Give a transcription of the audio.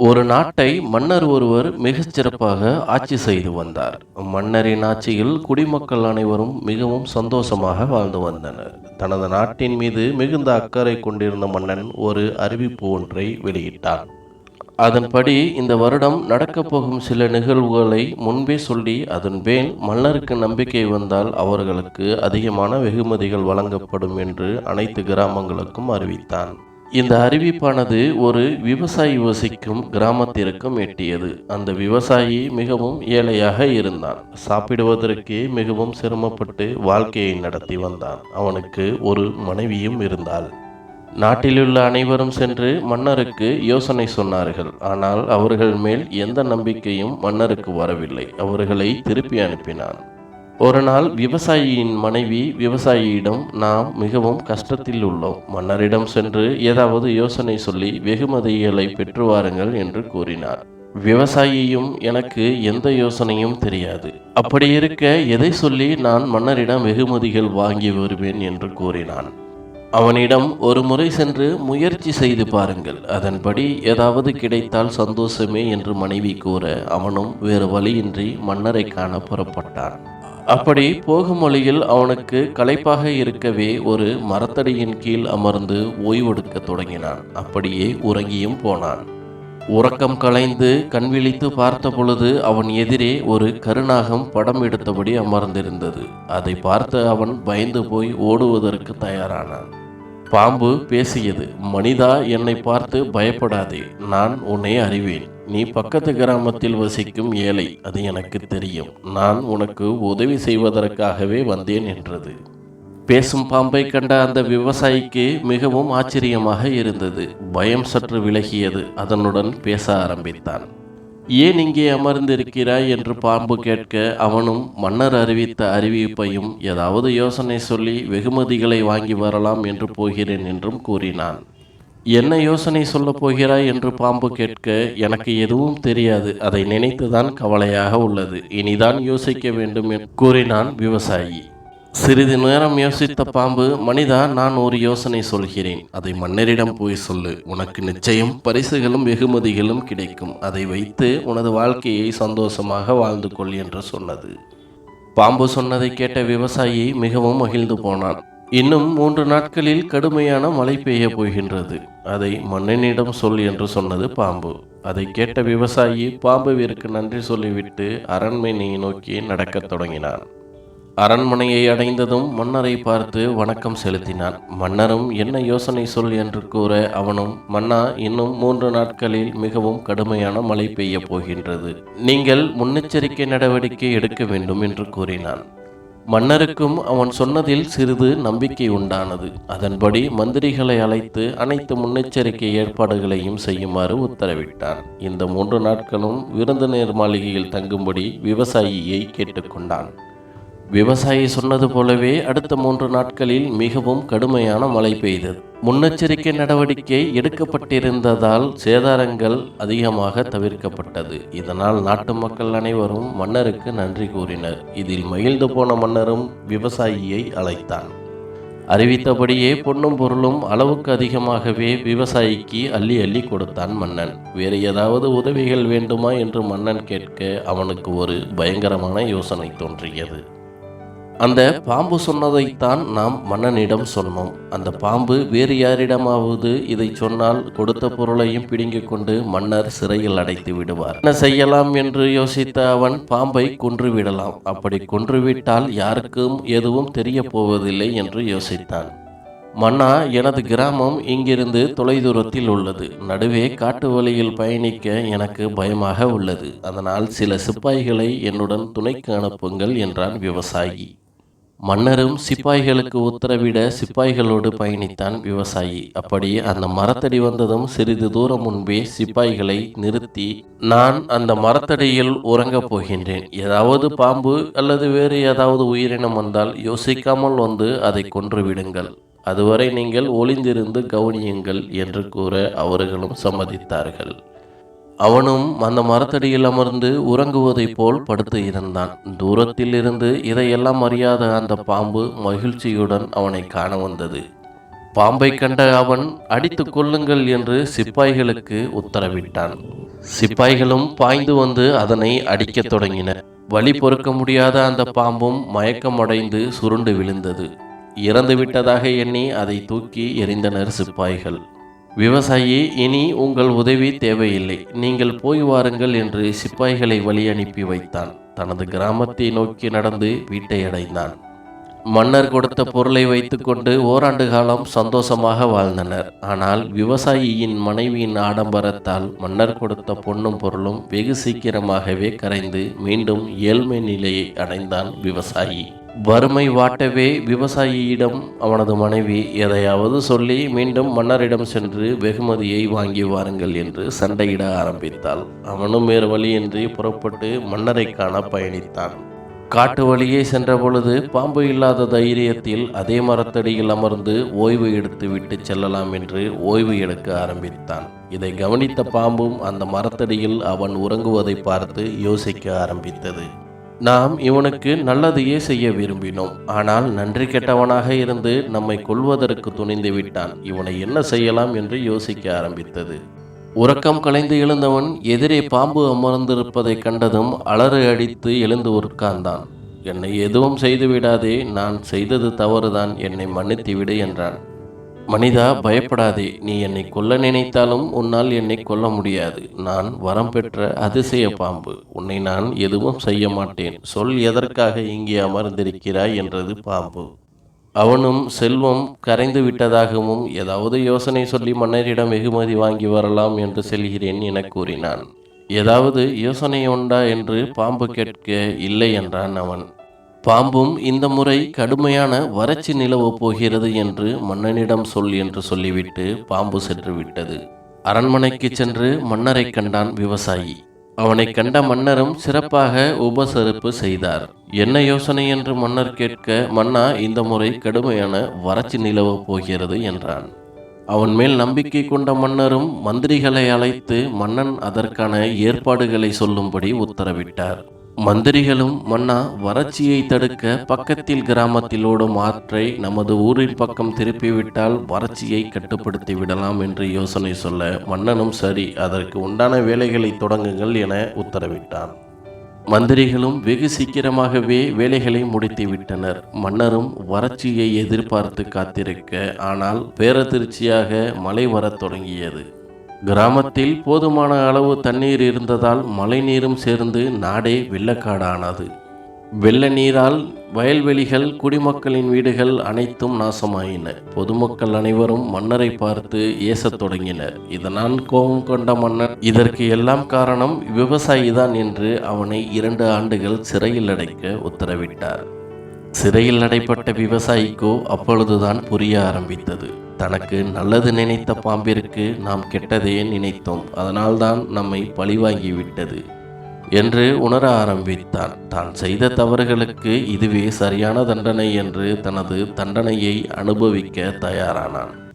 ஒரு நாட்டை மன்னர் ஒருவர் மிகச் சிறப்பாக ஆட்சி செய்து வந்தார். மன்னரின் ஆட்சியில் குடிமக்கள் அனைவரும் மிகவும் சந்தோஷமாக வாழ்ந்து வந்தனர். தனது நாட்டின் மீது மிகுந்த அக்கறை கொண்டிருந்த மன்னன் ஒரு அறிவிப்பு ஒன்றை வெளியிட்டான். அதன்படி இந்த வருடம் நடக்கப் போகும் சில நிகழ்வுகளை முன்பே சொல்லி அதன்பின் மன்னருக்கு நம்பிக்கை வந்தால் அவர்களுக்கு அதிகமான வெகுமதிகள் வழங்கப்படும் என்று அனைத்து கிராமங்களுக்கும் அறிவித்தான். இந்த அறிவிப்பானது ஒரு விவசாயி வசிக்கும் கிராமத்திற்கும் எட்டியது. அந்த விவசாயி மிகவும் ஏழையாக இருந்தான். சாப்பிடுவதற்கே மிகவும் சிரமப்பட்டு வாழ்க்கையை நடத்தி வந்தான். அவனுக்கு ஒரு மனைவியும் இருந்தாள். நாட்டிலுள்ள அனைவரும் சென்று மன்னருக்கு யோசனை சொன்னார்கள். ஆனால் அவர்கள் மேல் எந்த நம்பிக்கையும் மன்னருக்கு வரவில்லை. அவர்களை திருப்பி அனுப்பினான். ஒரு நாள் விவசாயியின் மனைவி விவசாயியிடம் நாம் மிகவும் கஷ்டத்தில் உள்ளோம். மன்னரிடம் சென்று ஏதாவது யோசனை சொல்லி வெகுமதிகளை பெற்று வாருங்கள் என்று கூறினார். விவசாயியும் எனக்கு எந்த யோசனையும் தெரியாது. அப்படி இருக்க எதை சொல்லி நான் மன்னரிடம் வெகுமதிகள் வாங்கி வருவேன் என்று கூறினான். அவனிடம் ஒரு முறை சென்று முயற்சி செய்து பாருங்கள். அதன்படி ஏதாவது கிடைத்தால் சந்தோஷமே என்று மனைவி கூற அவனும் வேறு வழியின்றி மன்னரை காண புறப்பட்டான். அப்படி போகும் வழியில் அவனுக்கு களைப்பாக இருக்கவே ஒரு மரத்தடியின் கீழ் அமர்ந்து ஓய்வெடுக்க தொடங்கினான். அப்படியே உறங்கியும் போனான். உறக்கம் கலைந்து கண் விழித்து பார்த்த பொழுது அவன் எதிரே ஒரு கருநாகம் படம் எடுத்தபடி அமர்ந்திருந்தது. அதை பார்த்து அவன் பயந்து போய் ஓடுவதற்கு தயாரானான். பாம்பு பேசியது மனிதா என்னை பார்த்து பயப்படாதே நான் உன்னை அறிவேன். நீ பக்கத்து கிராமத்தில் வசிக்கும் ஏழை அது எனக்கு தெரியும். நான் உனக்கு உதவி செய்வதற்காகவே வந்தேன் என்றது. பேசும் பாம்பை கண்ட அந்த விவசாயிக்கு மிகவும் ஆச்சரியமாக இருந்தது. பயம் சற்று விலகியது அதனுடன் பேச ஆரம்பித்தான். ஏன் இங்கே அமர்ந்திருக்கிறாய்? என்று பாம்பு கேட்க அவனும் மன்னர் அறிவித்த அறிவிப்பையும் ஏதாவது யோசனை சொல்லி வெகுமதிகளை வாங்கி வரலாம் என்று போகிறேன் என்றும் கூறினான். என்ன யோசனை சொல்ல போகிறாய் என்று பாம்பு கேட்க எனக்கு எதுவும் தெரியாது. அதை நினைத்துதான் கவலையாக உள்ளது. இனிதான் யோசிக்க வேண்டும் என்று கூறினான் விவசாயி. சிறிது நேரம் யோசித்த பாம்பு மனிதா நான் ஒரு யோசனை சொல்கிறேன். அதை மன்னரிடம் போய் சொல்லு. உனக்கு நிச்சயம் பரிசுகளும் வெகுமதிகளும் கிடைக்கும். அதை வைத்து உனது வாழ்க்கையை சந்தோஷமாக வாழ்ந்து கொள் என்று சொன்னது. பாம்பு சொன்னதை கேட்ட விவசாயி மிகவும் மகிழ்ந்து போனான். இன்னும் மூன்று நாட்களில் கடுமையான மழை பெய்ய போகின்றது. அதை மன்னனிடம் சொல் என்று சொன்னது பாம்பு. அதை கேட்ட விவசாயி பாம்புவிற்கு நன்றி சொல்லிவிட்டு அரண்மனையை நோக்கி நடக்கத் தொடங்கினான். அரண்மனையை அடைந்ததும் மன்னரை பார்த்து வணக்கம் செலுத்தினான். மன்னரும் என்ன யோசனை சொல் என்று கூற அவனும் மன்னா இன்னும் மூன்று நாட்களில் மிகவும் கடுமையான மழை பெய்ய போகின்றது. நீங்கள் முன்னெச்சரிக்கை நடவடிக்கை எடுக்க வேண்டும் என்று கூறினான். மன்னருக்கும் அவன் சொன்னதில் சிறிது நம்பிக்கை உண்டானது. அதன்படி மந்திரிகளை அழைத்து அனைத்து முன்னெச்சரிக்கை ஏற்பாடுகளையும் செய்யுமாறு உத்தரவிட்டான். இந்த மூன்று நாட்களும் விருந்தினர் மாளிகையில் தங்கும்படி விவசாயியை கேட்டுக்கொண்டான். விவசாயி சொன்னது போலவே அடுத்த மூன்று நாட்களில் மிகவும் கடுமையான மழை பெய்தது. முன்னெச்சரிக்கை நடவடிக்கை எடுக்கப்பட்டிருந்ததால் சேதாரங்கள் அதிகமாக தவிர்க்கப்பட்டது. இதனால் நாட்டு மக்கள் அனைவரும் மன்னருக்கு நன்றி கூறினர். இதில் மகிழ்ந்து போன மன்னரும் விவசாயியை அழைத்தான். அறிவித்தபடியே பொன்னும் பொருளும் அளவுக்கு அதிகமாகவே விவசாயிக்கு அள்ளி அள்ளி கொடுத்தான் மன்னன். வேறு ஏதாவது உதவிகள் வேண்டுமா என்று மன்னன் கேட்க அவனுக்கு ஒரு பயங்கரமான யோசனை தோன்றியது. அந்த பாம்பு சொன்னதைத்தான் நாம் மன்னனிடம் சொன்னோம். அந்த பாம்பு வேறு யாரிடமாவது இதை சொன்னால் கொடுத்த பொருளையும் பிடுங்கிக் கொண்டு மன்னர் சிறையில் அடைத்து விடுவார். என்ன செய்யலாம் என்று யோசித்த அவன் பாம்பை கொன்று விடலாம். அப்படி கொன்றுவிட்டால் யாருக்கும் எதுவும் தெரிய போவதில்லை என்று யோசித்தான். மன்னா எனது கிராமம் இங்கிருந்து தொலைதூரத்தில் உள்ளது. நடுவே காட்டு வழியில் பயணிக்க எனக்கு பயமாக உள்ளது. அதனால் சில சிப்பாய்களை என்னுடன் துணைக்கு அனுப்புங்கள் என்றான் விவசாயி. மன்னரும் சிப்பாய்களுக்கு உத்தரவிட சிப்பாய்களோடு பயணித்தான் விவசாயி. அப்படி அந்த மரத்தடி வந்ததும் சிறிது தூரம் முன்பே சிப்பாய்களை நிறுத்தி நான் அந்த மரத்தடியில் உறங்கப் போகின்றேன். ஏதாவது பாம்பு அல்லது வேறு ஏதாவது உயிரினம் வந்தால் யோசிக்காமல் வந்து அதை கொன்று விடுங்கள். அதுவரை நீங்கள் ஒளிந்திருந்து கவனியுங்கள் என்று கூற அவர்களும் சம்மதித்தார்கள். அவனும் அந்த மரத்தடியில் அமர்ந்து உறங்குவதைப் போல் படுத்து இருந்தான். தூரத்தில் இருந்து இதையெல்லாம் அறியாத அந்த பாம்பு மகிழ்ச்சியுடன் அவனை காண வந்தது. பாம்பை கண்ட அவன் அடித்துக் கொள்ளுங்கள் என்று சிப்பாய்களுக்கு உத்தரவிட்டான். சிப்பாய்களும் பாய்ந்து வந்து அதனை அடிக்கத் தொடங்கின. வழி பொறுக்க முடியாத அந்த பாம்பும் மயக்கமடைந்து சுருண்டு விழுந்தது. இறந்து விட்டதாக எண்ணி அதை தூக்கி எறிந்தனர் சிப்பாய்கள். விவசாயி இனி உங்கள் உதவி தேவையில்லை. நீங்கள் போய் வாருங்கள் என்று சிப்பாய்களை வழி அனுப்பி வைத்தான். தனது கிராமத்தை நோக்கி நடந்து வீட்டை அடைந்தான். மன்னர் கொடுத்த பொருளை வைத்துக்கொண்டு ஓராண்டு காலம் சந்தோஷமாக வாழ்ந்தனர். ஆனால் விவசாயியின் மனைவியின் ஆடம்பரத்தால் மன்னர் கொடுத்த பொண்ணும் பொருளும் வெகு சீக்கிரமாகவே கரைந்து மீண்டும் ஏழ்மை நிலையை அடைந்தான் விவசாயி. வறுமை வாட்டவே விவசாயியிடம் அவனது மனைவி எதையாவது சொல்லி மீண்டும் மன்னரிடம் சென்று வெகுமதியை வாங்கி வாருங்கள் என்று சண்டையிட ஆரம்பித்தாள். அவனும் வேறு வழியின்றி புறப்பட்டு மன்னரை காண பயணித்தான். காட்டு வழியே சென்றபொழுது பாம்பு இல்லாத தைரியத்தில் அதே மரத்தடியில் அமர்ந்து ஓய்வு எடுத்து விட்டு செல்லலாம் என்று ஓய்வு எடுக்க ஆரம்பித்தான். இதை கவனித்த பாம்பும் அந்த மரத்தடியில் அவன் உறங்குவதை பார்த்து யோசிக்க ஆரம்பித்தது. நாம் இவனுக்கு நல்லதையே செய்ய விரும்பினோம். ஆனால் நன்றி கெட்டவனாக இருந்து நம்மை கொள்வதற்கு துணிந்து விட்டான். இவனை என்ன செய்யலாம் என்று யோசிக்க ஆரம்பித்தது. உறக்கம் கலைந்து எழுந்தவன் எதிரே பாம்பு அமர்ந்திருப்பதைக் கண்டதும் அலறு அடித்து எழுந்து உட்கார்ந்தான். என்னை எதுவும் செய்து விடாதே நான் செய்தது தவறுதான். என்னை மன்னித்து விடு என்றான். மனிதா பயப்படாதே. நீ என்னை கொல்ல நினைத்தாலும் உன்னால் என்னை கொல்ல முடியாது. நான் வரம் பெற்ற அதிசய பாம்பு. உன்னை நான் எதுவும் செய்ய மாட்டேன். சொல் எதற்காக இங்கே அமர்ந்திருக்கிறாய் என்றது பாம்பு. அவனும் செல்வம் கரைந்து விட்டதாகவும் ஏதாவது யோசனை சொல்லி மன்னரிடம் வெகுமதி வாங்கி வரலாம் என்று செல்கிறேன் என கூறினான். ஏதாவது யோசனை உண்டா என்று பாம்பு கேட்க இல்லை என்றான் அவன். பாம்பும் இந்த முறை கடுமையான வறட்சி நிலவப் போகிறது என்று மன்னனிடம் சொல் என்று சொல்லிவிட்டு பாம்பு சென்று விட்டது அரண்மனைக்கு சென்று மன்னரை கண்டான் விவசாயி. அவனை கண்ட மன்னரும் சிறப்பாக உபசரிப்பு செய்தார். என்ன யோசனை? என்று மன்னர் கேட்க மன்னா இந்த முறை கடுமையான வறட்சி நிலவப் போகிறது என்றான். அவன் மேல் நம்பிக்கை கொண்ட மன்னரும் மந்திரிகளை அழைத்து மன்னன் அதற்கான ஏற்பாடுகளை சொல்லும்படி உத்தரவிட்டார். மந்திரிகளும் மன்னா வறட்சியை தடுக்க பக்கத்தில் கிராமத்தில் ஓடும் ஆற்றை நமது ஊரின் பக்கம் திருப்பிவிட்டால் வறட்சியை கட்டுப்படுத்தி விடலாம் என்று யோசனை சொல்ல மன்னனும் சரி அதற்கு உண்டான வேலைகளை தொடங்குங்கள் என உத்தரவிட்டான். மந்திரிகளும் வெகு சீக்கிரமாகவே வேலைகளை முடித்து விட்டனர் மன்னரும் வறட்சியை எதிர்பார்த்து காத்திருக்க ஆனால் பேரதிர்ச்சியாக மழை வரத் தொடங்கியது. கிராமத்தில் போதுமான அளவு தண்ணீர் இருந்ததால் மழை நீரும் சேர்ந்து நாடே வெள்ளக்காடானது. வெள்ள நீரால் வயல்வெளிகள் குடிமக்களின் வீடுகள் அனைத்தும் நாசமாயின. பொதுமக்கள் அனைவரும் மன்னரை பார்த்து ஏசத் தொடங்கினர். இதனால் கோபம் கொண்ட மன்னர் இதற்கு எல்லாம் காரணம் விவசாயிதான் என்று அவனை இரண்டு ஆண்டுகள் சிறையில் அடைக்க உத்தரவிட்டார். சிறையில் நடைபெற்ற விவசாயிக்கோ அப்பொழுதுதான் புரிய ஆரம்பித்தது. தனக்கு நல்லது நினைத்த பாம்பிற்கு நாம் கெட்டதையே நினைத்தோம். அதனால்தான் நம்மை பழிவாங்கிவிட்டது என்று உணர ஆரம்பித்தான். தான் செய்த தவறுகளுக்கு இதுவே சரியான தண்டனை என்று தனது தண்டனையை அனுபவிக்க தயாரானான்.